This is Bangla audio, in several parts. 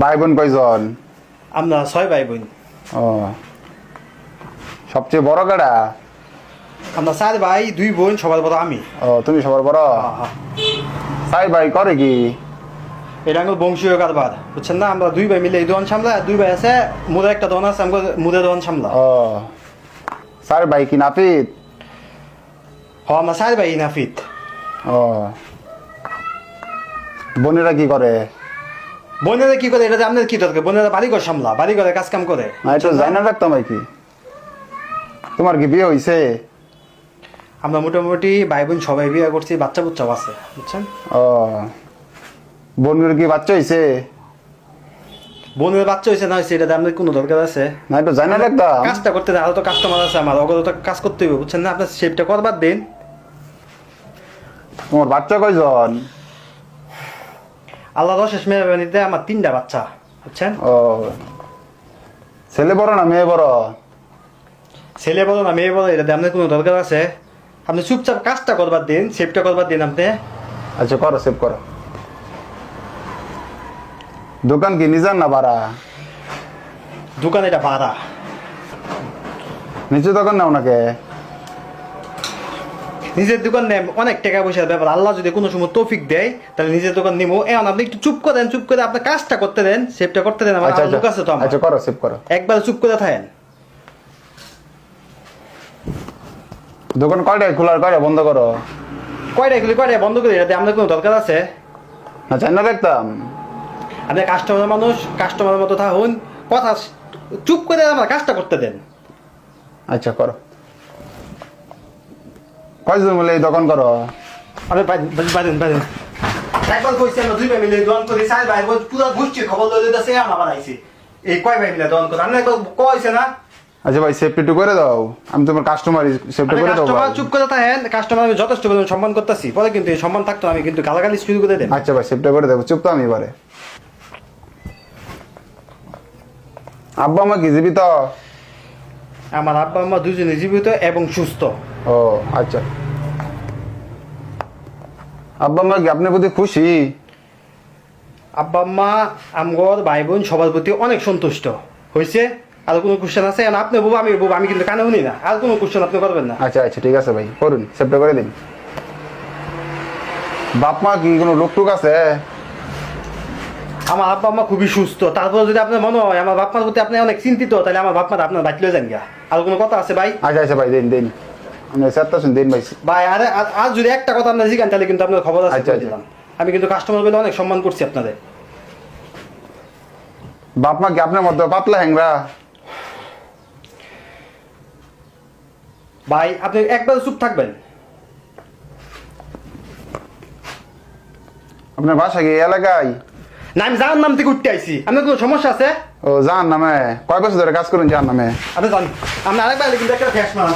ভাই বোন কয়জন? আমরা ছয় ভাই বোন ও। সবচেয়ে বড় কাটা আমরা চার ভাই দুই বোন সবার বড় আমি। ও তুমি সবার বড়? সাই ভাই করে কি? এটা আমার বংশীয় কারবার বুঝছেন না? আমরা দুই ভাই মিলে এই দোকান সামলা দুই ভাই আছে মুদের একটা দোকান আছে আমাকে মুদের দোকান সামলা। ও। সার ভাই কি নাপিত? হ আমরা চার ভাই নাফিত ও। বোনেরা কি করে? বোনেরা কি করে? এটা আপনার কি দরকার? বোনেরা বাড়ি ঘর সামলা বাড়ি ঘরে কাজ কাম করে। না এটা জানি রাখতাম আর কি। তোমার কি বিয়ে হইছে? আমরা মোটামুটি ভাই বোন সবাই বিয়ে করছি বাচ্চা বুচ্চাও আছে বুঝছেন? ও। বোনের কি বাচ্চা হইছে? বোনের বাচ্চা হয়েছে না হয়েছে এটা আপনার কোনো দরকার আছে? না এটা জানি রাখতাম। কাজটা করতে আরও তো কাস্টমার আছে আমার ওগুলো তো কাজ করতে হবে বুঝছেন না? আপনার শেপটা করবার দিন। তোমার বাচ্চা কয়জন? আল্লাহ রশেষ মেহরবানিতে আমার তিনটা বাচ্চা বুঝছেন? ও। ছেলে বড় না মেয়ে বড়? ছেলে বলো না মেয়ে বলো এটা আপনার কোনো দরকার আছে? আপনি চুপচাপ কাজটা করবার দিন শেপটা করবার দিন আপনি। আচ্ছা করো সেভ করো। দোকান কি নিজান না ভাড়া? দোকান এটা ভাড়া। নিচে দোকান না নাকে? নিজের দোকান নেন অনেক টাকা পয়সার ব্যাপার। আল্লাহ যদি কোনো সময় তৌফিক দেয় তাহলে নিজের দোকান নিবো। এখন আপনি একটু চুপ করে দেন চুপ করে আপনার কাজটা করতে দেন সেভটা করতে দেন আমার আচ্ছা লোক আছে তো আচ্ছা আচ্ছা করো সেভ করো। একবার চুপ করে থাকেন। দোকান কয়টায় খোলার কয়টা বন্ধ করো? কয়টা এগুলি কয়টা বন্ধ করে? এটা আপনার কোনো দরকার আছে? না চাই না রাখতাম আপনি কাস্টমার মানুষ কাস্টমারের মতো থাকুন। কথা চুপ করে আমার কাজটা করতে দেন। আচ্ছা করো। কয়জন মিলে এই দোকান করো? একবার কইছি আমরা দুই ভাই মিলে দোকান করি ভাই পুরো খবর আমার আইছি এই কয় ভাই মিলে দোকান করি? একবার কইছে না। আচ্ছা ভাই সেফটি একটু করে দাও। আমি তোমার কাস্টমার সেফটি করে দাও কাস্টমার চুপ করে থাকেন। কাস্টমার আমি যথেষ্ট পরিমাণ সম্মান করতেছি। পরে কিন্তু এই সম্মান থাকতো আমি কিন্তু গালাগালি শুরু করে দেন আচ্ছা ভাই সেফটি করে দেবো চুপ তো আমি এবারে। আব্বা মা কি জীবিত? আমার আব্বা আম্মা দুজনে জীবিত এবং সুস্থ। ও আচ্ছা। আব্বা মা কি আপনার প্রতি খুশি? আব্বা আম্মা আমগর ভাই বোন সবার প্রতি অনেক সন্তুষ্ট। হয়েছে আর কোনো কোশ্চেন আছে? এখন আপনি আমি আমি কিন্তু কানে শুনি না। আর কোনো কোশ্চেন আপনি করবেন না। আচ্ছা আচ্ছা ঠিক আছে ভাই করুন সেফটি করে দিন। বাপ মা কি কোনো লোক টুক আছে? আমার আব্বা আম্মা খুবই সুস্থ। তারপর যদি আপনার মনে হয় আমার বাপমার প্রতি আপনি অনেক চিন্তিত তাহলে আমার বাপমার আপনার বাঁচলে যান গা আর কোনো কথা আছে ভাই? আচ্ছা আচ্ছা ভাই দিন দিন। আপনি শুন দিন ভাই। ভাই আর যদি একটা কথা আপনার তাহলে কিন্তু আপনার খবর আছে আচ্ছা, আচ্ছা। দিলাম। আমি কিন্তু কাস্টমার বলে অনেক সম্মান করছি আপনাদের। বাপ মা কি আপনার মধ্যে পাতলা হ্যাংরা? ভাই আপনি একবার চুপ থাকবেন। আপনার বাসা কি এলাকায়? না আমি যার নাম থেকে উঠতে আইছি। আপনার কোনো সমস্যা আছে? ও যান নামে। কয় বছর ধরে কাজ করুন যান নামে? আপনি জান আপনি আরেকবার কিন্তু একটা ফ্যাস মারান।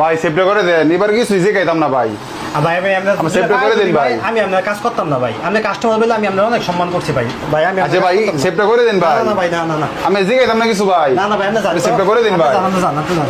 ভাই সেফটি করে দেন। এবার কিছু শিখাইতাম না ভাই। ভাই ভাই আমার safety করে দিন, ভাই। আমি আপনার কাজ করতাম না ভাই। আপনি কাস্টমার বলে আমি আপনার অনেক সম্মান করছি ভাই। ভাই আমি আচ্ছা ভাই না। সেফটি করে দিন না ভাই। না, না ভাই না না না। আমি শিখাইতাম না কিছু ভাই। না না ভাই আপনি সেফটি করে দিন ভাই। যান, আপনি যান।